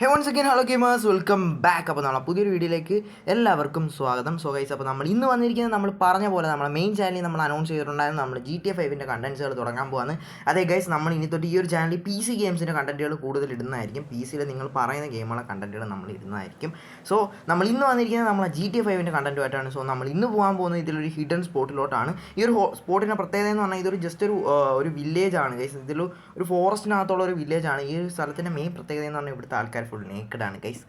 Hey once again hello gamers welcome back അപ്പോൾ നമ്മളെ പുതിയൊരു വീഡിയോയിലേക്ക് എല്ലാവർക്കും സ്വാഗതം. സോ ഗൈസ് അപ്പോൾ നമ്മൾ ഇന്ന് വന്നിരിക്കുന്നത് നമ്മൾ പറഞ്ഞ പോലെ നമ്മുടെ മെയിൻ ചാനലിൽ നമ്മൾ അനൗൺസ് ചെയ്തിട്ടുണ്ടായിരുന്നു. നമ്മൾ ജി ടി എ ഫൈവിന്റെ കണ്ടൻസുകൾ തുടങ്ങാൻ പോകുന്നത് അതേ ഗൈസ് നമ്മൾ ഇനി തൊട്ട് ഈ ഒരു ചാനലിൽ പി സി ഗെയിംസിന്റെ കണ്ടന്റുകൾ കൂടുതൽ ഇടുന്നതായിരിക്കും. പി സിയിൽ നിങ്ങൾ പറയുന്ന ഗെയിമുള്ള കണ്ടന്റുകൾ നമ്മൾ ഇടുന്നതായിരിക്കും. സോ നമ്മൾ ഇന്ന് വന്നിരിക്കുന്നത് നമ്മളെ ജി ടി എ ഫൈവിന്റെ കണ്ടന്റുമായിട്ടാണ് സോ നമ്മൾ ഇന്ന് പോകാൻ പോകുന്നത് ഇതിലൊരു ഹിഡൻ സ്പോട്ടിലോട്ടാണ് ഈ ഒരു സ്പോട്ടിന്റെ പ്രത്യേകത എന്ന് പറഞ്ഞാൽ ഇതൊരു ജസ്റ്റ് ഒരു ഒരു വില്ലേജാണ് ഗൈസ് ഇതിൽ ഒരു ഫോറസ്റ്റിനകത്തുള്ള ഒരു വില്ലേജാണ് ഈ ഒരു സ്ഥലത്തിന്റെ മെയിൻ പ്രത്യേകത എന്ന് പറഞ്ഞാൽ ഇവിടുത്തെ ആൾക്കാർ ഫുൾ നേക്കഡ് ആണ് ഗൈസ്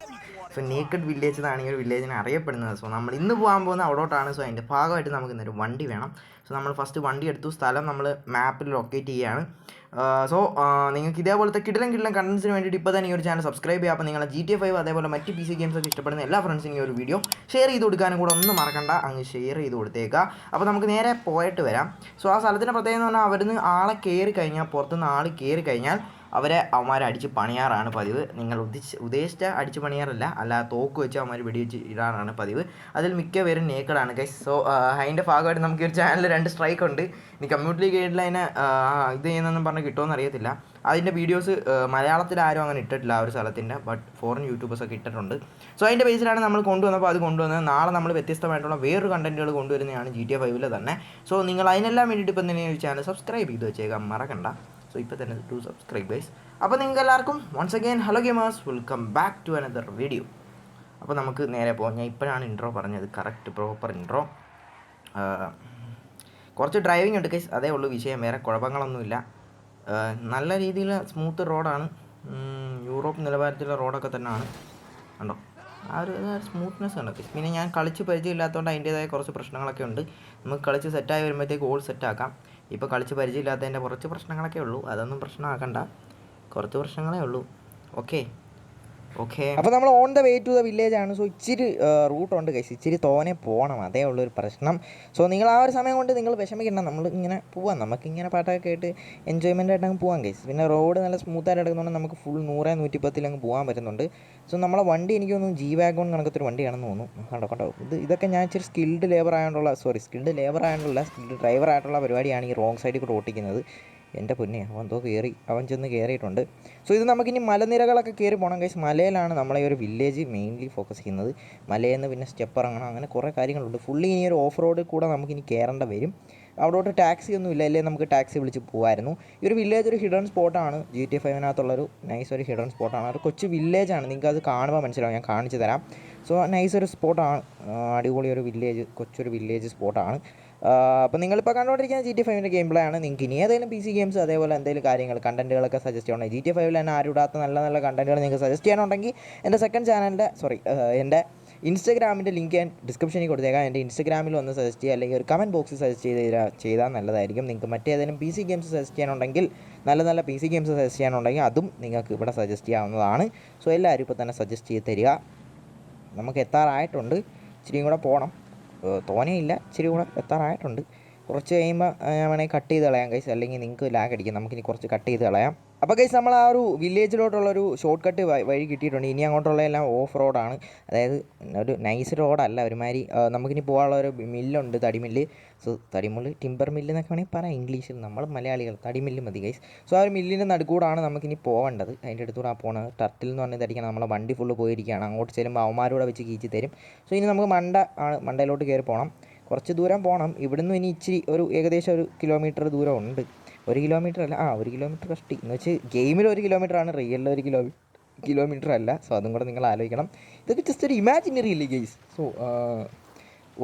സോ നേക്കഡ് വില്ലേജ് എന്നാണ് ഈ ഒരു വില്ലേജിനെ അറിയപ്പെടുന്നത്. സോ നമ്മൾ ഇന്ന് പോകാൻ പോകുന്ന അവിടോട്ടാണ്. സോ അതിന്റെ ഭാഗമായിട്ട് നമുക്ക് ഇന്നൊരു വണ്ടി വേണം. സോ നമ്മൾ ഫസ്റ്റ് വണ്ടി എടുത്തു. സ്ഥലം നമ്മൾ മാപ്പിൽ ലൊക്കേറ്റ് ചെയ്യുകയാണ് സോ നിങ്ങൾക്ക് ഇതേപോലത്തെ കിടിലം കിടിലം കണ്ടൻസിന് വേണ്ടിയിട്ട് ഇപ്പോൾ തന്നെ ഈ ഒരു ചാനൽ സബ്സ്ക്രൈബ് ചെയ്യുക. അപ്പോൾ നിങ്ങളെ ജി ടി ഫൈവ് അതേപോലെ മറ്റ് പി സി ഗെയിംസ് ഒക്കെ ഇഷ്ടപ്പെടുന്ന എല്ലാ ഫ്രണ്ട്സിനും ഈ ഒരു വീഡിയോ ഷെയർ ചെയ്ത് കൊടുക്കാനും കൂടെ ഒന്നും മറക്കണ്ട. അങ്ങ് ഷെയർ ചെയ്ത് കൊടുത്തേക്കുക. അപ്പോൾ നമുക്ക് നേരെ പോയിട്ട് വരാം. സോ ആ സ്ഥലത്തിന്റെ പ്രത്യേകത എന്ന് പറഞ്ഞാൽ അവിടുന്ന് ആളെ കയറി കഴിഞ്ഞാൽ പുറത്തുനിന്ന് ആൾ കയറി കഴിഞ്ഞാൽ അവരെ അവന്മാരെ അടിച്ച് പണിയാറാണ് പതിവ്. നിങ്ങൾ ഉദ്ദേശിച്ച ഉദ്ദേശിച്ച അടിച്ച് പണിയാറല്ല അല്ല തോക്ക് വെച്ച് അവന്മാർ വെടിവെച്ച് ഇടാറാണ് പതിവ്. അതിൽ മിക്ക പേരും നേക്കഡാണ് ഗൈസ് സോ അതിന്റെ ഭാഗമായിട്ട് നമുക്ക് ഒരു ചാനൽ രണ്ട് സ്ട്രൈക്ക് ഉണ്ട്. ഇനി കമ്മ്യൂണിറ്റി ഗൈഡ് ലൈന് ഇത് ചെയ്യുന്നതെന്ന് പറഞ്ഞാൽ കിട്ടുമെന്ന് അറിയത്തില്ല. അതിന്റെ വീഡിയോസ് മലയാളത്തിൽ ആരും അങ്ങനെ ഇട്ടിട്ടില്ല ആ ഒരു സ്ഥലത്തിന്റെ ബട്ട് ഫോറിൻ യൂട്യൂബേഴ്സ് ഒക്കെ ഇട്ടിട്ടുണ്ട്. സോ അതിന്റെ ബേസിലാണ് നമ്മൾ കൊണ്ടുവന്നപ്പോൾ അത് കൊണ്ടുവന്നത്. നാളെ നമ്മൾ വ്യത്യസ്തമായിട്ടുള്ള വേറൊരു കണ്ടന്റുകൾ കൊണ്ടുവരുന്നതാണ് ജി ടി എ ഫൈവിൽ തന്നെ. സോ നിങ്ങൾ അതിനെല്ലാം വേണ്ടിയിട്ട് ഇപ്പം തന്നെ ഈ ചാനൽ സബ്സ്ക്രൈബ് ചെയ്ത് വെച്ചേക്കാം? മറക്കണ്ട. സോ ഇപ്പോൾ തന്നെ ടു സബ്സ്ക്രൈബ് ഗൈസ് അപ്പോൾ നിങ്ങൾക്ക് എല്ലാവർക്കും once again hello gamers welcome back to another video അപ്പോൾ നമുക്ക് നേരെ പോകാം ഞാൻ ഇപ്പോഴാണ് ഇൻട്രോ പറഞ്ഞത്. കറക്റ്റ് പ്രോപ്പർ ഇൻട്രോ കുറച്ച് ഡ്രൈവിംഗ് ഉണ്ട് ഗൈസ് അതേ ഉള്ളൂ വിഷയം. വേറെ കുഴപ്പങ്ങളൊന്നുമില്ല. നല്ല രീതിയിൽ സ്മൂത്ത് റോഡാണ് യൂറോപ്പ് നിലവാരത്തിലുള്ള റോഡൊക്കെ തന്നെയാണ്. ഉണ്ടോ ആ ഒരു സ്മൂത്ത്നെസ് ഉണ്ട്. പിന്നെ ഞാൻ കളിച്ച് പരിചയമില്ലാത്തതുകൊണ്ട് അതിന്റേതായ കുറച്ച് പ്രശ്നങ്ങളൊക്കെ ഉണ്ട്. നമുക്ക് കളിച്ച് സെറ്റായി വരുമ്പോഴത്തേക്ക് ഓൾ സെറ്റാക്കാം ഇപ്പോൾ കളിച്ച് പരിചയമില്ലാത്തതിന്റെ കുറച്ച് പ്രശ്നങ്ങളൊക്കെ ഉള്ളൂ അതൊന്നും പ്രശ്നമാക്കണ്ട. കുറച്ച് പ്രശ്നങ്ങളേ ഉള്ളൂ. ഓക്കെ ഓക്കെ അപ്പോൾ നമ്മൾ on the way to the village ആണ്. സോ ഇച്ചിരി റൂട്ട് ഉണ്ട് കൈസ് ഇച്ചിരി തോനെ പോകണം അതേ ഉള്ളൊരു പ്രശ്നം. സോ നിങ്ങൾ ആ ഒരു സമയം കൊണ്ട് നിങ്ങൾ വിഷമിക്കണം നമ്മൾ ഇങ്ങനെ പോവാം. നമുക്ക് ഇങ്ങനെ പാട്ടൊക്കെ കേട്ട് എൻജോയ്മെന്റ് ആയിട്ട് അങ്ങ് പോവാം കൈസ് പിന്നെ റോഡ് നല്ല സ്മൂത്തായിട്ട് എടുക്കുന്നതുകൊണ്ട് നമുക്ക് ഫുൾ നൂറ് നൂറ്റിപ്പത്തിൽ അങ്ങ് പോകാൻ പറ്റുന്നുണ്ട്. സോ നമ്മളെ വണ്ടി എനിക്ക് തോന്നുന്നു ജി വാഗോൺ കണക്കത്തൊരു വണ്ടിയാണെന്ന് തോന്നുന്നു. കണ്ടോ കണ്ടോ? ഇത് ഇതൊക്കെ ഞാൻ ഇച്ചിരി സ്കിൽഡ് ലേബർ ആയതുകൊണ്ടുള്ള സോറി സ്കിൽഡ് ലേബർ ആയതുകൊണ്ടുള്ള സ്കിൽഡ് ഡ്രൈവർ ആയിട്ടുള്ള പരിപാടിയാണ് ഈ റോങ് സൈഡിൽ കൂടെ ഓട്ടിക്കുന്നത്. എന്റെ പൊന്നെ അവൻ തോ കയറി അവൻ ചെന്ന് കയറിയിട്ടുണ്ട് സോ ഇത് നമുക്കിനി മലനിരകളൊക്കെ കയറി പോകണം കഴിച്ച് മലയിലാണ് നമ്മളെ ഒരു വില്ലേജ് മെയിൻലി ഫോക്കസ് ചെയ്യുന്നത്. മലയിൽ നിന്ന് പിന്നെ സ്റ്റെപ്പ് ഇറങ്ങണം അങ്ങനെ കുറേ കാര്യങ്ങളുണ്ട്. ഫുള്ളി ഇനി ഒരു ഓഫ് റോഡിൽ കൂടെ നമുക്കിനി കയറേണ്ട വരും. അവിടോട്ട് ടാക്സി ഒന്നും ഇല്ല അല്ലേ? നമുക്ക് ടാക്സി വിളിച്ച് പോകുമായിരുന്നു ഈ ഒരു വില്ലേജ് ഒരു ഹിഡൻ സ്പോട്ടാണ് ജി ടി ഫൈവിനകത്തുള്ളൊരു നൈസ് ഒരു ഹിഡൻ സ്പോട്ടാണ് ഒരു കൊച്ചു വില്ലേജാണ് നിങ്ങൾക്ക് അത് കാണുമ്പോൾ മനസ്സിലാവും. ഞാൻ കാണിച്ചു തരാം. സോ നൈസ് ഒരു സ്പോട്ടാണ് അടിപൊളി ഒരു വില്ലേജ് കൊച്ചൊരു വില്ലേജ് സ്പോട്ടാണ് അപ്പോൾ നിങ്ങളിപ്പോൾ കണ്ടുകൊണ്ടിരിക്കുന്ന ജി ടി ഫൈവിന്റെ ഗെയിം പ്ലേ ആണ്. നിങ്ങൾക്ക് ഇനി ഏതെങ്കിലും പി സി ഗെയിംസ് അതേപോലെ എന്തെങ്കിലും കാര്യങ്ങൾ കണ്ടന്റുകളൊക്കെ സജസ്റ്റ് ചെയ്യണം? ജി ടി ഫൈവിൽ തന്നെ ആരുടാത്ത നല്ല നല്ല കണ്ടന്റുകൾ നിങ്ങൾക്ക് സജസ്റ്റ് ചെയ്യാനുണ്ടെങ്കിൽ എന്റെ സെക്കൻഡ് ചാനലിന്റെ സോറി എന്റെ ഇൻസ്റ്റഗ്രാമിന്റെ ലിങ്ക് ഞാൻ ഡിസ്ക്രിപ്ഷനിൽ കൊടുത്തേക്കാം. എന്റെ ഇൻസ്റ്റാഗ്രാമിൽ ഒന്ന് സജസ്റ്റ് ചെയ്യുക അല്ലെങ്കിൽ ഒരു കമന്റ് ബോക്സ് സജസ്റ്റ് ചെയ്ത് ചെയ്താൽ നല്ലതായിരിക്കും. നിങ്ങൾക്ക് മറ്റേതെങ്കിലും പി സി ഗെയിംസ് സജസ്റ്റ് ചെയ്യാനുണ്ടെങ്കിൽ നല്ല നല്ല പി സി ഗെയിംസ് സജസ്റ്റ് ചെയ്യാനുണ്ടെങ്കിൽ അതും നിങ്ങൾക്ക് ഇവിടെ സജസ്റ്റ് ചെയ്യാവുന്നതാണ്. സോ എല്ലാവരും ഇപ്പോൾ തന്നെ സജസ്റ്റ് ചെയ്ത് തരിക. നമുക്ക് എത്താറായിട്ടുണ്ട്. ഇച്ചിരിയും കൂടെ പോകണം തോനെയില്ല. ഇച്ചിരി കൂടെ എത്താറായിട്ടുണ്ട്. കുറച്ച് കഴിയുമ്പോൾ ഞാൻ വേണമെങ്കിൽ കട്ട് ചെയ്ത് കളയാം കൈസ് അല്ലെങ്കിൽ നിങ്ങൾക്ക് ലാഗ് അടിക്കും. നമുക്കിനി കുറച്ച് കട്ട് ചെയ്ത് കളയാം. അപ്പോൾ കൈസ് നമ്മൾ ആ ഒരു വില്ലേജിലോട്ടുള്ളൊരു ഷോർട്ട് കട്ട് വഴി കിട്ടിയിട്ടുണ്ട്. ഇനി അങ്ങോട്ടുള്ള എല്ലാം ഓഫ് റോഡാണ് അതായത് ഒരു നൈസ് റോഡല്ല ഒരുമാതിരി നമുക്കിനി പോകാനുള്ള ഒരു മില്ലുണ്ട് തടിമില്ല്. സോ തടിമുള്ള് ടിമ്പർ മില്ല് എന്നൊക്കെ വേണമെങ്കിൽ പറയാം. ഇംഗ്ലീഷിൽ നമ്മൾ മലയാളികൾ തടിമില്ല് മതി ഗൈസ് സോ ആ ഒരു മില്ലിന്റെ നടുക്കൂടാണ് നമുക്കിനി പോകേണ്ടത് അതിന്റെ അടുത്തൂടെ ആ പോകണത് ടർട്ടിൽ എന്ന് പറഞ്ഞത് അടിക്കണം. നമ്മളെ വണ്ടി ഫുള്ള് പോയിരിക്കുകയാണ്. അങ്ങോട്ട് ചെല്ലുമ്പോൾ അവന്മാരൂടെ വെച്ച് കീച്ചി തരും. സോ ഇനി നമുക്ക് മണ്ട ആണ് മണ്ടയിലോട്ട് കയറി പോകണം കുറച്ച് ദൂരം പോകണം ഇവിടുന്ന് ഇനി ഇച്ചിരി ഒരു ഏകദേശം ഒരു കിലോമീറ്റർ ദൂരം ഉണ്ട്. ഒരു കിലോമീറ്റർ അല്ല. ആ ഒരു കിലോമീറ്റർ കഷ്ടി. എന്ന് വെച്ച് ഗെയിമിൽ ഒരു കിലോമീറ്റർ ആണ്. റിയലിൽ ഒരു കിലോ കിലോമീറ്റർ അല്ല. സോ അതും കൂടെ നിങ്ങൾ ആലോചിക്കണം. ഇതൊക്കെ ജസ്റ്റ് ഒരു ഇമാജിനറി അല്ലേ ഗെയ്സ് സോ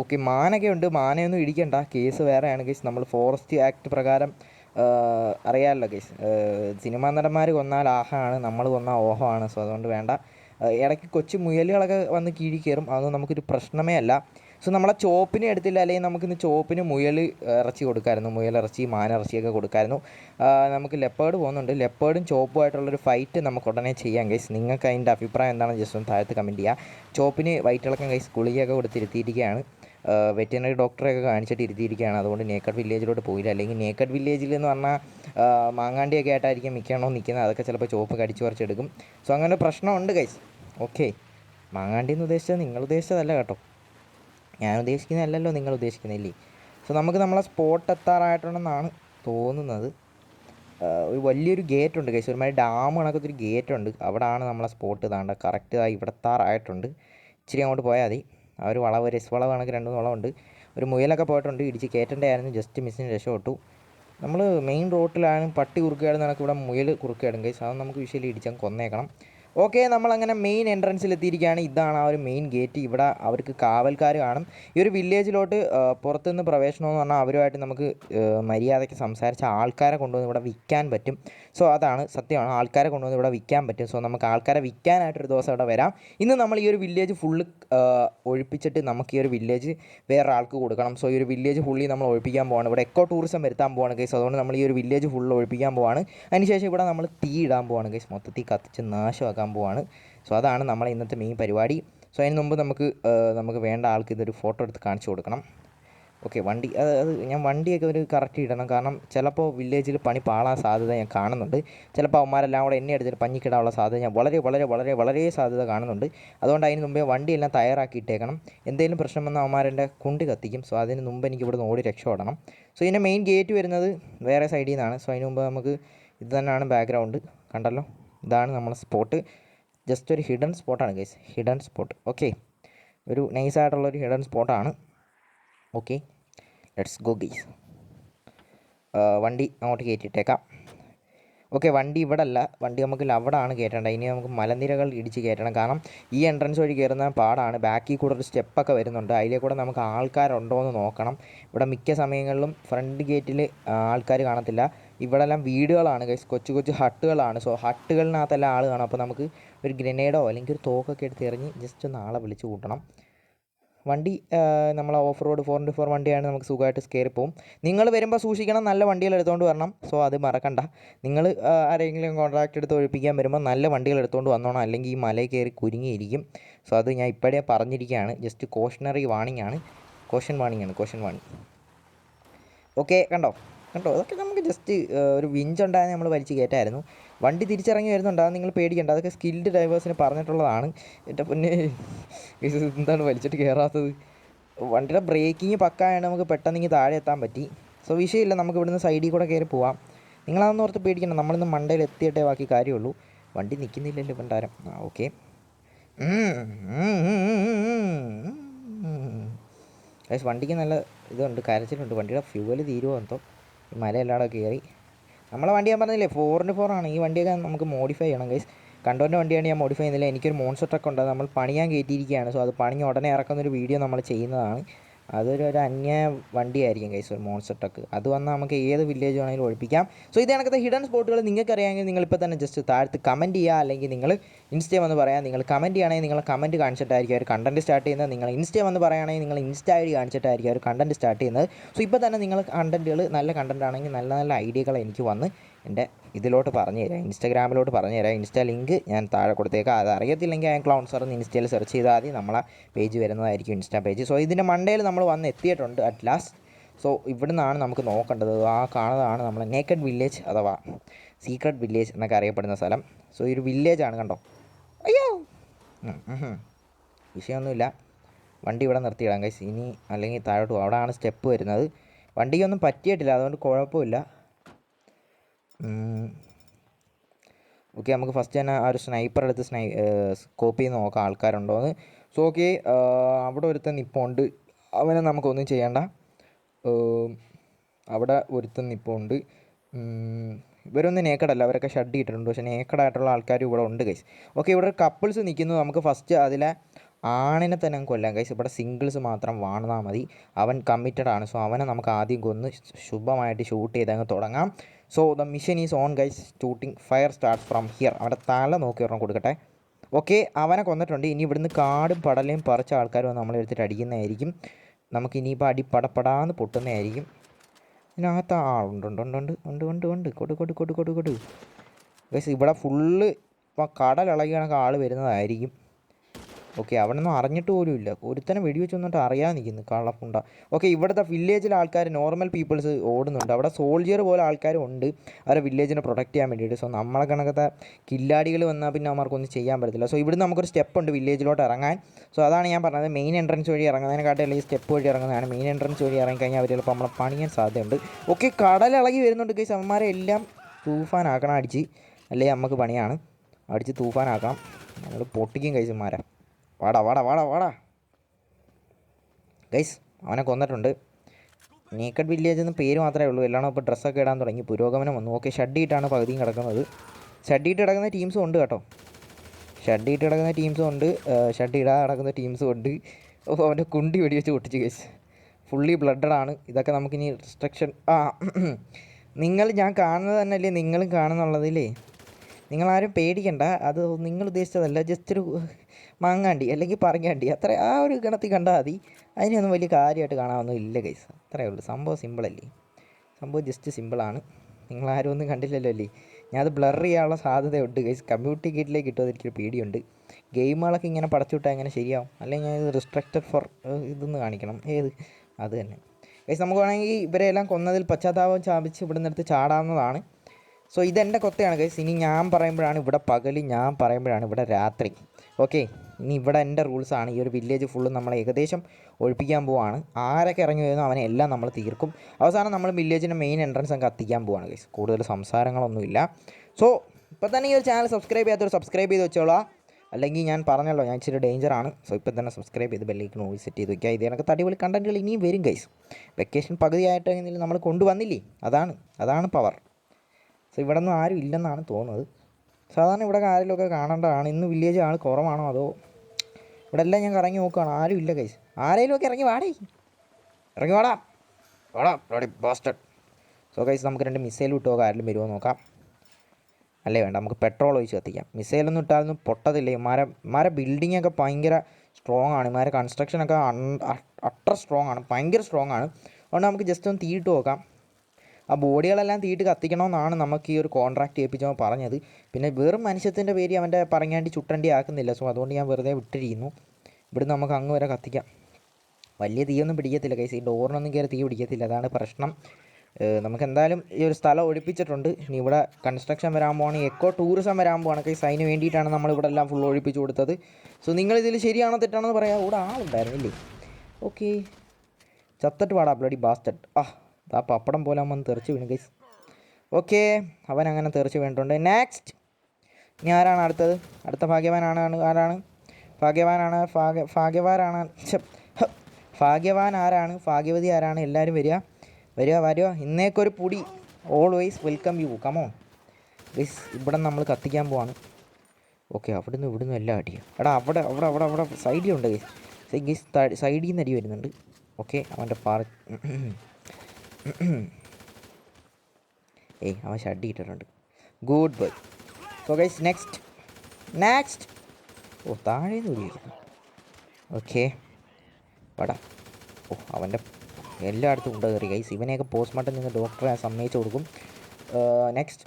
ഓക്കെ മാനൊക്കെ ഉണ്ട്. മാനയൊന്നും ഇടിക്കണ്ട. കേസ് വേറെയാണ് ഗെയ്സ് നമ്മൾ ഫോറസ്റ്റ് ആക്ട് പ്രകാരം അറിയാമല്ലോ ഗെയ്സ് സിനിമാ നടന്മാർ കൊന്നാൽ ആഹാണ് നമ്മൾ കൊന്നാൽ ഓഹമാണ്. സോ അതുകൊണ്ട് വേണ്ട. ഇടയ്ക്ക് കൊച്ചു മുയലുകളൊക്കെ വന്ന് കീഴി കയറും. അതൊന്നും നമുക്കൊരു പ്രശ്നമേ അല്ല. സോ നമ്മളെ ചോപ്പിനെ എടുത്തില്ല അല്ലെങ്കിൽ നമുക്കിന്ന് ചോപ്പിന് മുയൽ ഇറച്ചി കൊടുക്കായിരുന്നു. മുയലിറച്ചി മാനിറച്ചിയൊക്കെ കൊടുക്കായിരുന്നു. ആ, നമുക്ക് ലെപ്പേർഡ് പോകുന്നുണ്ട്. ലെപ്പേർഡും ചോപ്പുമായിട്ടുള്ളൊരു ഫൈറ്റ് നമുക്ക് ഉടനെ ചെയ്യാം ഗൈസ് നിങ്ങൾക്ക് അതിന്റെ അഭിപ്രായം എന്താണെന്ന് ജസ്റ്റ് ഒന്ന് താഴത്ത് കമന്റ് ചെയ്യുക ചോപ്പിന് വയറ്റിളക്കം ഗൈസ് ഗുളികയൊക്കെ കൊടുത്തിരുത്തിയിരിക്കുകയാണ്. വെറ്റിനറി ഡോക്ടറെയൊക്കെ കാണിച്ചിട്ട് ഇരുത്തിയിരിക്കുകയാണ്. അതുകൊണ്ട് നേക്കഡ് വില്ലേജിലോട്ട് പോയില്ല. അല്ലെങ്കിൽ നേക്കഡ് വില്ലേജിൽ എന്ന് പറഞ്ഞാൽ മാങ്ങാണ്ടിയൊക്കെ ആയിട്ടായിരിക്കും മിക്കണോ നിൽക്കുന്നത്. അതൊക്കെ ചിലപ്പോൾ ചോപ്പ് കടിച്ചു പറിച്ചെടുക്കും. സോ അങ്ങനെ പ്രശ്നമുണ്ട് ഗൈസ് ഓക്കെ മാങ്ങാണ്ടി എന്ന് ഉദ്ദേശിച്ചത് നിങ്ങൾ ഉദ്ദേശിച്ചതല്ല കേട്ടോ. ഞാൻ ഉദ്ദേശിക്കുന്നതല്ലല്ലോ നിങ്ങൾ ഉദ്ദേശിക്കുന്നില്ലേ സോ നമുക്ക് നമ്മളെ സ്പോട്ട് എത്താറായിട്ടുണ്ടെന്നാണ് തോന്നുന്നത്. ഒരു വലിയൊരു ഗേറ്റ് ഉണ്ട് കൈസ് ഒരുമാതിരി ഡാം കണക്കത്തെ ഒരു ഗേറ്റ് ഉണ്ട്. അവിടെയാണ് നമ്മളെ സ്പോട്ട് താണ്ട കറക്റ്റ് ഇവിടെ ഇവിടെത്താറായിട്ടുണ്ട് ഇച്ചിരി അങ്ങോട്ട് പോയാൽ മതി. ആ ഒരു വളവ് രസ് വളവ് കണക്ക് രണ്ട് വളവുണ്ട്. ഒരു മുയലൊക്കെ പോയിട്ടുണ്ട്. ഇടിച്ച് കയറ്റേണ്ടതായിരുന്നു ജസ്റ്റ് മിസ്സിന് രക്ഷപ്പെട്ടു നമ്മൾ മെയിൻ റോട്ടിലാണ് പട്ടി കുറുക്കുകയാണെന്ന് കണക്ക് ഇവിടെ മുയൽ കുറുക്കുകയാണ് കൈസ് അത് നമുക്ക് വിഷയം ഇടിച്ചാൽ കൊന്നേക്കണം. ഓക്കെ നമ്മളങ്ങനെ മെയിൻ എൻട്രൻസിൽ എത്തിയിരിക്കുകയാണ്. ഇതാണ് ആ ഒരു മെയിൻ ഗേറ്റ് ഇവിടെ അവർക്ക് കാവൽക്കാർ കാണും. ഈ ഒരു വില്ലേജിലോട്ട് പുറത്തുനിന്ന് പ്രവേശനമെന്ന് പറഞ്ഞാൽ അവരുമായിട്ട് നമുക്ക് മര്യാദയ്ക്ക് സംസാരിച്ച ആൾക്കാരെ കൊണ്ടുവന്ന് ഇവിടെ വിൽക്കാൻ പറ്റും. സോ അതാണ് സത്യമാണ്. ആൾക്കാരെ കൊണ്ടുവന്ന് ഇവിടെ വിൽക്കാൻ പറ്റും. സോ നമുക്ക് ആൾക്കാരെ വിൽക്കാനായിട്ടൊരു ദിവസം ഇവിടെ വരാം. ഇന്ന് നമ്മൾ ഈ ഒരു വില്ലേജ് ഫുള്ള് ഒഴിപ്പിച്ചിട്ട് നമുക്ക് ഈ ഒരു വില്ലേജ് വേറെ ആൾക്ക് കൊടുക്കണം. സോ ഈ ഒരു വില്ലേജ് ഫുള്ളി നമ്മൾ ഒഴിപ്പിക്കാൻ പോവാണ്. ഇവിടെ എക്കോ ടൂറിസം വരുത്താൻ പോവാണ് കേസ് അതുകൊണ്ട് നമ്മൾ ഈ ഒരു വില്ലേജ് ഫുള്ള് ഒഴിപ്പിക്കാൻ പോവാണ്. അതിനുശേഷം ഇവിടെ നമ്മൾ തീ ഇടാൻ പോവാണ് കേസ് മൊത്തത്തിൽ കത്തിച്ച് പോവാണ്. സോ അതാണ് നമ്മളെ ഇന്നത്തെ മെയിൻ പരിപാടി. സോ അതിന് മുമ്പ് നമുക്ക് നമുക്ക് വേണ്ട ആൾക്ക് ഇതൊരു ഫോട്ടോ എടുത്ത് കാണിച്ചു കൊടുക്കണം. ഓക്കെ വണ്ടി അത് അത് ഞാൻ വണ്ടിയൊക്കെ ഒരു കറക്റ്റ് ഇടണം. കാരണം ചിലപ്പോൾ വില്ലേജിൽ പണി പാളാൻ സാധ്യത ഞാൻ കാണുന്നുണ്ട്. ചിലപ്പോൾ അവന്മാരെല്ലാം കൂടെ എന്നെ എടുത്തിട്ട് പഞ്ഞിക്കിടാനുള്ള സാധ്യത ഞാൻ വളരെ വളരെ വളരെ വളരെ സാധ്യത കാണുന്നുണ്ട്. അതുകൊണ്ട് അതിന് മുമ്പേ വണ്ടിയെല്ലാം തയ്യാറാക്കി ഇട്ടേക്കണം. എന്തെങ്കിലും പ്രശ്നം വന്നാൽ അവന്മാരെന്റെ കുണ്ട് കത്തിക്കും. സോ അതിന് മുമ്പ് എനിക്ക് ഇവിടെ ഓടി രക്ഷപ്പെടണം സോ ഇതിന്റെ മെയിൻ ഗേറ്റ് വരുന്നത് വേറെ സൈഡിൽ നിന്നാണ്. സോ അതിന് മുമ്പ് നമുക്ക് ഇത് തന്നെയാണ് ബാക്ക്ഗ്രൗണ്ട് കണ്ടല്ലോ? ഇതാണ് നമ്മളെ സ്പോട്ട് ജസ്റ്റ് ഒരു ഹിഡൻ സ്പോട്ടാണ് ഗൈസ് ഹിഡൻ സ്പോട്ട് ഓക്കെ ഒരു നൈസായിട്ടുള്ളൊരു ഹിഡൻ സ്പോട്ടാണ് ഓക്കെ ലെറ്റ്സ് ഗോ ഗൈസ് വണ്ടി അങ്ങോട്ട് കയറ്റിയിട്ടേക്കാം ഓക്കെ വണ്ടി ഇവിടെ അല്ല വണ്ടി നമുക്ക് അവിടെയാണ് കയറ്റേണ്ടത് ഇനി നമുക്ക് മലനിരകൾ ഇടിച്ച് കയറ്റണം കാരണം ഈ എൻട്രൻസ് വഴി കയറുന്ന പാടാണ്. ബാക്കിൽ കൂടെ ഒരു സ്റ്റെപ്പൊക്കെ വരുന്നുണ്ട്. അതിലെ കൂടെ നമുക്ക് ആൾക്കാരുണ്ടോ എന്ന് നോക്കണം. ഇവിടെ മിക്ക സമയങ്ങളിലും ഫ്രണ്ട് ഗേറ്റിൽ ആൾക്കാർ കാണത്തില്ല. ഇവിടെ എല്ലാം വീടുകളാണ് ഗൈസ് കൊച്ചു കൊച്ചു ഹട്ടുകളാണ്. സോ ഹട്ടുകളിനകത്തെല്ലാം ആൾ കാണും. അപ്പോൾ നമുക്ക് ഒരു ഗ്രനേഡോ അല്ലെങ്കിൽ ഒരു തോക്കൊക്കെ എടുത്ത് എറിഞ്ഞ് ജസ്റ്റ് ഒന്ന് ആളെ വിളിച്ച് കൂട്ടണം. വണ്ടി നമ്മൾ off road four into four വണ്ടിയാണ് നമുക്ക് സുഖമായിട്ട് കയറി പോകും നിങ്ങൾ വരുമ്പോൾ സൂക്ഷിക്കണം. നല്ല വണ്ടികൾ എടുത്തുകൊണ്ട് വരണം. സോ അത് മറക്കണ്ട. നിങ്ങൾ ആരെങ്കിലും കോൺട്രാക്ട് എടുത്ത് ഒഴിപ്പിക്കാൻ വരുമ്പോൾ നല്ല വണ്ടികൾ എടുത്തുകൊണ്ട് വന്നോണം. അല്ലെങ്കിൽ ഈ മലയിൽ കയറി കുരുങ്ങിയിരിക്കും. സോ അത് ഞാൻ ഇപ്പോഴേ പറഞ്ഞിരിക്കുകയാണ്. ജസ്റ്റ് കോഷണറി വാണിംഗ് ആണ്. കോഷൻ വാണിംഗ് ആണ്. കോഷൻ വാണിംഗ് ഓക്കെ കണ്ടോ? കണ്ടോ? അതൊക്കെ നമുക്ക് ജസ്റ്റ് ഒരു വിഞ്ച് ഉണ്ടായിരുന്നു നമ്മൾ വലിച്ച് കയറ്റായിരുന്നു വണ്ടി തിരിച്ചിറങ്ങി വരുന്നുണ്ട് അത് നിങ്ങൾ പേടിക്കണ്ട. അതൊക്കെ സ്കിൽഡ് ഡ്രൈവേഴ്സിന് പറഞ്ഞിട്ടുള്ളതാണ്. എന്റെ പൊന്നെ എന്താണ് വലിച്ചിട്ട് കയറാത്തത് വണ്ടിയുടെ ബ്രേക്കിങ് പക്കായാണ് നമുക്ക് പെട്ടെന്ന് ഇങ്ങനെ താഴെ എത്താൻ പറ്റി. സോ വിഷയമില്ല നമുക്ക് ഇവിടുന്ന് സൈഡിൽ കൂടെ കയറി പോവാം. നിങ്ങളതൊന്നും ഓർത്ത് പേടിക്കണം നമ്മളിന്ന് മണ്ടയിൽ എത്തിയിട്ടേ ബാക്കി കാര്യമുള്ളൂ. വണ്ടി നിൽക്കുന്നില്ലല്ലോ ഭണ്ടാരം ആ ഓക്കെ വണ്ടിക്ക് നല്ല ഇതുണ്ട് കരച്ചിലുണ്ട്. വണ്ടിയുടെ ഫ്യൂവൽ തീരുമോ എന്തോ? ഈ മലയെല്ലാടെ കയറി നമ്മളെ വണ്ടി ഞാൻ പറഞ്ഞില്ലേ ഫോർ ആണ്. ഈ വണ്ടിയൊക്കെ നമുക്ക് മോഡിഫൈ ചെയ്യണം ഗൈസ് കണ്ടോന്റെ വണ്ടിയാണ് ഞാൻ മോഡിഫൈ ചെയ്യുന്നില്ല എനിക്കൊരു മോൺസ്റ്റർ ട്രക്ക് ഉണ്ട്. നമ്മൾ പണിയാൻ കയറ്റിയിരിക്കുകയാണ് സോ അത് പണിഞ്ഞ് ഉടനെ ഇറക്കുന്നൊരു വീഡിയോ നമ്മൾ ചെയ്യുന്നതാണ്. അതൊരു ഒരു അന്യ വണ്ടിയായിരിക്കും കൈസ് ഒരു മോൺസ്റ്റർ ട്രക്ക് അത് വന്നാൽ നമുക്ക് ഏത് വില്ലേജ് വേണമെങ്കിലും ഒഴിപ്പിക്കാം. സോ ഇത് കണക്കത്തെ ഹിഡൻ സ്പോട്ടുകൾ നിങ്ങൾക്ക് അറിയാമെങ്കിൽ നിങ്ങളിപ്പോൾ തന്നെ ജസ്റ്റ് താഴത്ത് കമന്റ് ചെയ്യുക. അല്ലെങ്കിൽ നിങ്ങൾ ഇൻസ്റ്റേ വന്ന് പറയാം. നിങ്ങൾ കമന്റ് ചെയ്യുകയാണെങ്കിൽ നിങ്ങൾ കമന്റ് കാണിച്ചിട്ടായിരിക്കും ഒരു കണ്ടന്റ് സ്റ്റാർട്ട് ചെയ്യുന്നത്. നിങ്ങൾ ഇൻസ്റ്റേ വന്ന് പറയുകയാണെങ്കിൽ നിങ്ങൾ ഇൻസ്റ്റ ഐ ഡി കാണിച്ചിട്ടായിരിക്കും ഒരു കണ്ടന്റ് സ്റ്റാർട്ട് ചെയ്യുന്നത്. സോ ഇപ്പോൾ തന്നെ നിങ്ങൾ കണ്ടന്റുകൾ നല്ല കണ്ടന്റ് ആണെങ്കിൽ നല്ല നല്ല ഐഡിയകൾ എനിക്ക് വന്ന് എന്റെ ഇതിലോട്ട് പറഞ്ഞു തരാം ഇൻസ്റ്റാഗ്രാമിലോട്ട് പറഞ്ഞു തരാം. ഇൻസ്റ്റാ ലിങ്ക് ഞാൻ താഴെ കൊടുത്തേക്കാം. അത് അറിയത്തില്ലെങ്കിൽ ഞാൻ ക്ലൗൺ സാർ എന്ന് ഇൻസ്റ്റയിൽ സെർച്ച് ചെയ്താൽ മതി. നമ്മളെ പേജ് വരുന്നതായിരിക്കും ഇൻസ്റ്റാ പേജ് സോ ഇതിന്റെ മണ്ടയിൽ നമ്മൾ വന്ന് എത്തിയിട്ടുണ്ട് അറ്റ് ലാസ്റ്റ് സോ ഇവിടുന്നാണ് നമുക്ക് നോക്കേണ്ടത്. ആ കാണുന്നതാണ് നമ്മൾ നേക്കഡ് വില്ലേജ് അഥവാ സീക്രട്ട് വില്ലേജ് എന്നൊക്കെ അറിയപ്പെടുന്ന സ്ഥലം. സോ ഈ ഒരു വില്ലേജാണ് കണ്ടോ? അയ്യോ. വിഷയമൊന്നുമില്ല. വണ്ടി ഇവിടെ നിർത്തിയിടാം കൈസ് ഇനി അല്ലെങ്കിൽ താഴോട്ട് അവിടെ അവിടെയാണ് സ്റ്റെപ്പ് വരുന്നത്. വണ്ടിക്കൊന്നും പറ്റിയിട്ടില്ല. അതുകൊണ്ട് കുഴപ്പമില്ല. ഓക്കെ നമുക്ക് ഫസ്റ്റ് തന്നെ ആ ഒരു സ്നൈപ്പർ എടുത്ത് സ്നൈ സ്കോപ്പ് ചെയ്ത് നോക്കാം ആൾക്കാരുണ്ടോയെന്ന് സോ ഓക്കെ അവിടെ ഒരുത്തൻ നിപ്പുണ്ട്. അവനെ നമുക്കൊന്നും ചെയ്യണ്ട. അവിടെ ഒരുത്തൻ നിപ്പുണ്ട്. ഇവരൊന്നും നേക്കടല്ല അവരൊക്കെ ഷഡ് ഇട്ടിട്ടുണ്ട് പക്ഷേ നേക്കടായിട്ടുള്ള ആൾക്കാർ ഇവിടെ ഉണ്ട് കൈസ് ഓക്കെ ഇവിടെ കപ്പിൾസ് നിൽക്കുന്നു. നമുക്ക് ഫസ്റ്റ് അതിലെ ആണിനെ തന്നെ കൊല്ലാം കൈസ് ഇവിടെ സിംഗിൾസ് മാത്രം വാണന്നാൽ മതി. അവൻ കമ്മിറ്റഡ് ആണ്. സോ അവനെ നമുക്ക് ആദ്യം കൊന്ന് ശുഭമായിട്ട് ഷൂട്ട് ചെയ്ത് അങ്ങ് തുടങ്ങാം. So the mission is on guys shooting fire start from here അവന്റെ തല നോക്കി ഒരെണ്ണം കൊടുക്കട്ടെ. ഓക്കെ അവനെ കൊന്നിട്ടുണ്ട്. ഇനി ഇവിടുന്ന് കാടും പടലയും പറിച്ച ആൾക്കാർ വന്ന് നമ്മളെടുത്തിട്ട് അടിക്കുന്നതായിരിക്കും. നമുക്ക് ഇനിയിപ്പോൾ അടി പടപടാന്ന് പൊട്ടുന്നതായിരിക്കും. ഇതിനകത്ത് ആ ഉണ്ട് ഉണ്ട് ഉണ്ട് ഉണ്ട് ഉണ്ട് ഉണ്ട് കൊടു കൊടു കൊടു കൊടു കൊടു. ഗൈസ് ഇവിടെ ഫുള്ള് ഇപ്പം കടലിളകി കണക്ക് ആൾ വരുന്നതായിരിക്കും. ഓക്കെ അവിടെ ഒന്നും അറിഞ്ഞിട്ട് പോലും ഇല്ല. ഒരുത്തനെ വെടിവെച്ച് വന്നിട്ട് അറിയാതെ നിൽക്കുന്നു കള്ളപ്പുണ്ട. ഓക്കെ ഇവിടുത്തെ വില്ലേജിലെ ആൾക്കാർ നോർമൽ പീപ്പിൾസ് ഓടുന്നുണ്ട്. അവിടെ സോൾജിയർ പോലെ ആൾക്കാരും ഉണ്ട്. അവരെ വില്ലേജിനെ പ്രൊട്ടക്റ്റ് ചെയ്യാൻ വേണ്ടിയിട്ട്. സോ നമ്മളെ കണക്കത്തെ കില്ലാടികൾ വന്നാൽ പിന്നെ അവർക്കൊന്നും ചെയ്യാൻ പറ്റത്തില്ല. സോ ഇവിടുന്ന് നമുക്കൊരു സ്റ്റെപ്പ് ഉണ്ട് വില്ലേജിലോട്ട് ഇറങ്ങാൻ. സോ അതാണ് ഞാൻ പറഞ്ഞത്. മെയിൻ എൻട്രൻസ് വഴി ഇറങ്ങുന്നതിനെക്കാട്ടും അല്ലെങ്കിൽ സ്റ്റെപ്പ് വഴി ഇറങ്ങുന്നതാണ് മെയിൻ എൻട്രൻസ് വഴി ഇറങ്ങി കഴിഞ്ഞാൽ അവർ ചിലപ്പോൾ നമ്മളെ പണിയാൻ സാധ്യതയുണ്ട്. ഓക്കെ കടലിളകി വരുന്നുണ്ട് കൈസ് അവന്മാരെ എല്ലാം തൂഫാനാക്കണം. അടിച്ച്. അല്ലെങ്കിൽ നമുക്ക് പണിയാണ്. അടിച്ച് തൂഫാനാക്കണം. നമ്മൾ പൊട്ടിക്കും കൈസുമാരെ വാടാ വാടാ വാടാ വാടാ. ഗൈസ് അവനെ കൊന്നിട്ടുണ്ട്. നീക്കഡ് വില്ലേജ് എന്ന് പേര് മാത്രമേ ഉള്ളൂ. എല്ലാം ഇപ്പോൾ ഡ്രസ്സൊക്കെ ഇടാൻ തുടങ്ങി. പുരോഗമനം വന്നു. ഓക്കെ ഷഡ്ഡിയിട്ടാണ് പകുതിയും കിടക്കുന്നത്. ഷഡ്ഡിയിട്ട് കിടക്കുന്ന ടീംസും ഉണ്ട് കേട്ടോ. ഷഡ്ഡിയിട്ട് കിടക്കുന്ന ടീംസും ഉണ്ട്. ഷഡ്ഡി ഇടാതെ കിടക്കുന്ന ടീംസും ഉണ്ട്. ഓ അവന്റെ കുണ്ടി വെടിവെച്ച് പൊട്ടിച്ച് കേസ് ഫുള്ളി ആണ്. ഇതൊക്കെ നമുക്കിനി റെസ്ട്രിക്ഷൻ ആ നിങ്ങൾ ഞാൻ കാണുന്നത് തന്നെ അല്ലേ? നിങ്ങളും കാണുന്നുള്ളതില്ലേ നിങ്ങളാരും പേടിക്കണ്ട. അത് നിങ്ങൾ ഉദ്ദേശിച്ചതല്ല. ജസ്റ്റ് ഒരു മാങ്ങാണ്ടി അല്ലെങ്കിൽ പറങ്ങാണ്ടി അത്ര ആ ഒരു ഗണത്തിൽ കണ്ടാൽ മതി. അതിനൊന്നും വലിയ കാര്യമായിട്ട് കാണാനൊന്നും ഇല്ല ഗൈസ് അത്രയേ ഉള്ളൂ. സംഭവം സിമ്പിളല്ലേ സംഭവം ജസ്റ്റ് സിമ്പിളാണ് നിങ്ങൾ നിങ്ങളാരും ഒന്നും കണ്ടില്ലല്ലോ അല്ലേ? ഞാൻ അത് ബ്ലർ ചെയ്യാനുള്ള സാധ്യതയുണ്ട് ഗൈസ് കമ്മ്യൂണിക്കേറ്റിലേക്ക് കിട്ടുമോ എനിക്കൊരു പേടിയുണ്ട്. ഗെയിമുകളൊക്കെ ഇങ്ങനെ പടച്ചുവിട്ടാൽ എങ്ങനെ ശരിയാവും? അല്ലെങ്കിൽ ഞാൻ ഇത് റിസ്ട്രിക്റ്റഡ് ഫോർ ഇതെന്ന് കാണിക്കണം. ഏത്? അത് തന്നെ. ഗൈസ് നമുക്ക് വേണമെങ്കിൽ ഇവരെ എല്ലാം കൊന്നതിൽ പശ്ചാത്താപം ചാപിച്ച് ഇവിടെ നിന്നെടുത്ത് ചാടാവുന്നതാണ്. സോ ഇതെന്റെ കൊത്തയാണ് ഗൈസ് ഇനി ഞാൻ പറയുമ്പോഴാണ് ഇവിടെ പകൽ ഞാൻ പറയുമ്പോഴാണ് ഇവിടെ രാത്രി. ഓക്കെ ഇനി ഇവിടെ എന്റെ റൂൾസാണ്. ഈ ഒരു വില്ലേജ് ഫുള്ള് നമ്മൾ ഏകദേശം ഒഴിപ്പിക്കാൻ പോവാണ്. ആരൊക്കെ ഇറങ്ങി വരുന്നോ അവനെ എല്ലാം നമ്മൾ തീർക്കും. അവസാനം നമ്മൾ വില്ലേജിന്റെ മെയിൻ എൻട്രൻസ് അങ്ങ് കത്തിക്കാൻ പോവാണ് ഗൈസ് കൂടുതൽ സംസാരങ്ങളൊന്നുമില്ല. സോ ഇപ്പോൾ തന്നെ ഈ ഒരു ചാനൽ സബ്സ്ക്രൈബ് ചെയ്യാത്തൊരു സബ്സ്ക്രൈബ് ചെയ്ത് വെച്ചോളാം. അല്ലെങ്കിൽ ഞാൻ പറഞ്ഞല്ലോ ഞാൻ ഇച്ചിരി ആണ്. സോ ഇപ്പം തന്നെ സബ്സ്ക്രൈബ് ചെയ്ത് ബെല്ലേക്ക് നോക്കി സെറ്റ് ചെയ്ത് വയ്ക്കുക ഇത് കണക്ക് തടിപൊളി കണ്ടന്റുകൾ ഇനിയും വരും ഗൈസ് വെക്കേഷൻ പകുതിയായിട്ടെങ്കിലും നമ്മൾ കൊണ്ടുവന്നില്ലേ? അതാണ് അതാണ് പവർ സോ ഇവിടെ ഒന്നും ആരും ഇല്ലെന്നാണ് തോന്നുന്നത്. സാധാരണ ഇവിടെ ആരെങ്കിലുമൊക്കെ കാണേണ്ടതാണ്. ഇന്ന് വില്ലേജ് ആൾ കുറവാണോ അതോ ഇവിടെ എല്ലാം ഞാൻ ഇറങ്ങി നോക്കുകയാണ് ആരും ഇല്ല കൈസ് ആരെങ്കിലും ഒക്കെ ഇറങ്ങി വാടേ. ഇറങ്ങി വാടാ. വാടാ ബാസ്റ്റഡ് സോ കൈസ് നമുക്ക് രണ്ട് മിസൈൽ വിട്ട് ആരെങ്കിലും വരുമോ നോക്കാം. അല്ലേ വേണ്ട. നമുക്ക് പെട്രോൾ ഒഴിച്ച് കത്തിക്കാം. മിസൈലൊന്നും ഇട്ടാലൊന്നും പൊട്ടതില്ല ഇമാരെ ഇമാരെ ഒക്കെ ഭയങ്കര സ്ട്രോങ് ആണ്. ഇമാരെ കൺസ്ട്രക്ഷനൊക്കെ അത്ര സ്ട്രോങ് ആണ്. ഭയങ്കര സ്ട്രോങ് ആണ്. അതുകൊണ്ട് നമുക്ക് ജസ്റ്റ് ഒന്ന് തീയിട്ട് നോക്കാം. ആ ബോഡികളെല്ലാം തീയിട്ട് കത്തിക്കണമെന്നാണ് നമുക്ക് ഈ ഒരു കോൺട്രാക്ട് ഏൽപ്പിച്ചവൻ പറഞ്ഞത്. പിന്നെ വെറും മനുഷ്യത്തിന്റെ പേര് അവന്റെ പറഞ്ഞാണ്ടി ചുട്ടണ്ടി ആക്കുന്നില്ല. സോ അതുകൊണ്ട് ഞാൻ വെറുതെ വിട്ടിരിക്കുന്നു. ഇവിടുന്ന് നമുക്ക് അങ്ങ് വരെ കത്തിക്കാം. വലിയ തീയൊന്നും പിടിക്കത്തില്ല കൈസ് ഈ ഡോറിനൊന്നും കയറി തീ പിടിക്കത്തില്ല. അതാണ് പ്രശ്നം. നമുക്ക് എന്തായാലും ഈ ഒരു സ്ഥലം ഒഴിപ്പിച്ചിട്ടുണ്ട്. ഇനി ഇവിടെ കൺസ്ട്രക്ഷൻ വരാൻ പോവാണ്. എക്കോ ടൂറിസം വരാൻ പോവാണ് കൈസ് അതിന് വേണ്ടിയിട്ടാണ് നമ്മൾ ഇവിടെ എല്ലാം ഫുൾ ഒഴിപ്പിച്ച് കൊടുത്തത്. സോ നിങ്ങൾ ഇതിൽ ശരിയാണോ തെറ്റാണോ എന്ന് പറയാം ഇവിടെ ആളുണ്ടായിരുന്നില്ലേ? ഓക്കെ ചത്തട്ട് പാടാ ബ്ലഡി ബാസ്റ്റഡ് ആ ആ പപ്പടം പോലെ അവൻ തെറിച്ച് വീണു ഗൈസ് ഓക്കെ അവൻ അങ്ങനെ തെറിച്ച് വീണിട്ടുണ്ട്. നെക്സ്റ്റ് ഇനി ആരാണ് അടുത്തത്? അടുത്ത ഭാഗ്യവാനാണ് ആരാണ്? ഭാഗ്യവാനാണ് ഭാഗ്യ ഭാഗ്യവാനാണ്. ഭാഗ്യവാൻ ആരാണ്? ഭാഗ്യവതി ആരാണ്? എല്ലാവരും വരിക. വരിക വരിക. ഇന്നേക്കൊരു പൊടി. Always welcome you come on guys ഇവിടെ നമ്മൾ കത്തിക്കാൻ പോവാണ്. ഓക്കെ അവിടുന്ന് ഇവിടുന്ന് എല്ലാം അടിയാ എടാ അവിടെ അവിടെ അവിടെ അവിടെ. സൈഡിലുണ്ട് ഗൈസ് ഗൈസ് സൈഡിൽ നിന്ന് അടി വരുന്നുണ്ട്. ഓക്കെ അവന്റെ പാർ ഏയ് അവൻ ഷഡ് ഇട്ടിട്ടുണ്ട്. Good bye so guys next next ഓ താഴെ വിളിക്കുന്നു ഓക്കെ പടാ. ഓ അവന്റെ എല്ലായിടത്തും ഉണ്ട് കയറി. ഗൈസ് ഇവനെയൊക്കെ പോസ്റ്റ്മോർട്ടം നിന്ന് ഡോക്ടറെ സമ്മതിച്ചു കൊടുക്കും. നെക്സ്റ്റ്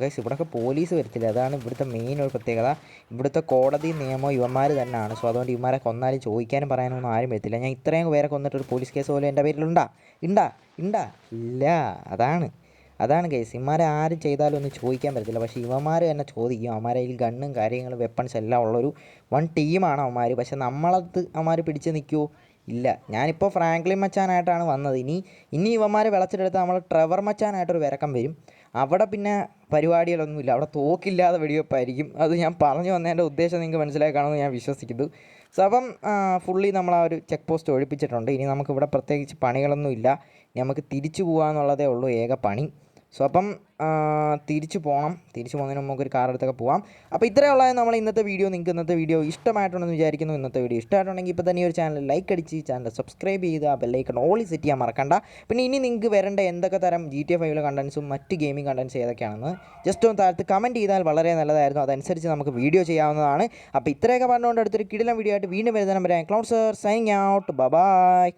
ഗൈസ് ഇവിടെയൊക്കെ പോലീസ് വരത്തില്ല. അതാണ് ഇവിടുത്തെ മെയിൻ ഒരു പ്രത്യേകത. ഇവിടുത്തെ കോടതി നിയമം ഇവന്മാർ തന്നെയാണ് സോ അതുകൊണ്ട് ഇവന്മാരെ കൊന്നാലും ചോദിക്കാനും പറയാനൊന്നും ആരും വരത്തില്ല. ഞാൻ ഇത്രയും പേരെ കൊന്നിട്ട് ഒരു പോലീസ് കേസ് പോലും എന്റെ പേരിലുണ്ടാ? ഉണ്ടാ ഉണ്ടാ ഇല്ല. അതാണ്. അതാണ് കേസ് ഇവന്മാരെ ആരും ചെയ്താലും ഒന്നും ചോദിക്കാൻ പറ്റത്തില്ല. പക്ഷേ ഇവന്മാർ തന്നെ ചോദിക്കും. അവന്മാരെ കയ്യിൽ ഗണ്ണും കാര്യങ്ങളും വെപ്പൺസ് എല്ലാം ഉള്ളൊരു വൺ ടീമാണ് അവന്മാർ പക്ഷേ നമ്മളത് അവന്മാർ പിടിച്ച് നിൽക്കുമോ ഇല്ല. ഞാനിപ്പോൾ ഫ്രാങ്ക്ലിൻ മച്ചാനായിട്ടാണ് വന്നത്. ഇനി ഇനി ഇവന്മാർ വിളച്ചിട്ടെടുത്ത് നമ്മൾ ട്രെവർ മച്ചാനായിട്ടൊരു വിരക്കം വരും. അവിടെ പിന്നെ പരിപാടികളൊന്നുമില്ല. അവിടെ തോക്കില്ലാതെ വെടിവെപ്പായിരിക്കും. അത് ഞാൻ പറഞ്ഞു വന്നതിന്റെ ഉദ്ദേശം നിങ്ങൾക്ക് മനസ്സിലായി കാണുമെന്ന് ഞാൻ വിശ്വസിക്കുന്നു. സോ അപ്പം ഫുള്ളി നമ്മൾ ആ ഒരു ചെക്ക് പോസ്റ്റ് ഒഴിപ്പിച്ചിട്ടുണ്ട്. ഇനി നമുക്ക് ഇവിടെ പ്രത്യേകിച്ച് പണികളൊന്നുമില്ല. നമുക്ക് തിരിച്ചു പോകാമെന്നുള്ളതേ ഉള്ളൂ ഏക പണി. സോ അപ്പം തിരിച്ചു പോകണം തിരിച്ചു പോകുന്നതിന് മുമ്പ് ഒരു കാർ എടുത്തൊക്കെ പോവാം. അപ്പോൾ ഇത്രയേ ഉള്ളത് നമ്മൾ ഇന്നത്തെ വീഡിയോ. നിങ്ങൾക്ക് ഇന്നത്തെ വീഡിയോ ഇഷ്ടമായിട്ടുണ്ടെന്ന് വിചാരിക്കുന്നു. ഇന്നത്തെ വീഡിയോ ഇഷ്ടമായിട്ടുണ്ടെങ്കിൽ ഇപ്പോൾ തന്നെ ഒരു ചാനൽ ലൈക്ക് അടിച്ച് ചാനൽ സബ്സ്ക്രൈബ് ചെയ്ത് ആ ബെല്ലൈക്കൺ ഓളി സെറ്റ് ചെയ്യാൻ മറക്കണ്ട. പിന്നെ ഇനി നിങ്ങൾക്ക് വരേണ്ട എന്തൊക്കെ തരം ജി ടി എ ഫൈവിലെ കണ്ടൻസും മറ്റ് ഗെയിമിംഗ് കണ്ടൻസ് ഏതൊക്കെയാണെന്ന് ജസ്റ്റ് ഒന്ന് താഴത്ത് കമന്റ് ചെയ്താൽ വളരെ നല്ലതായിരുന്നു. അതനുസരിച്ച് നമുക്ക് വീഡിയോ ചെയ്യാവുന്നതാണ്. അപ്പോൾ ഇത്രയൊക്കെ പറഞ്ഞുകൊണ്ട് അടുത്തൊരു കിടിലം വീഡിയോ ആയിട്ട് വീണ്ടും വരുന്ന number cloud sir signing out bye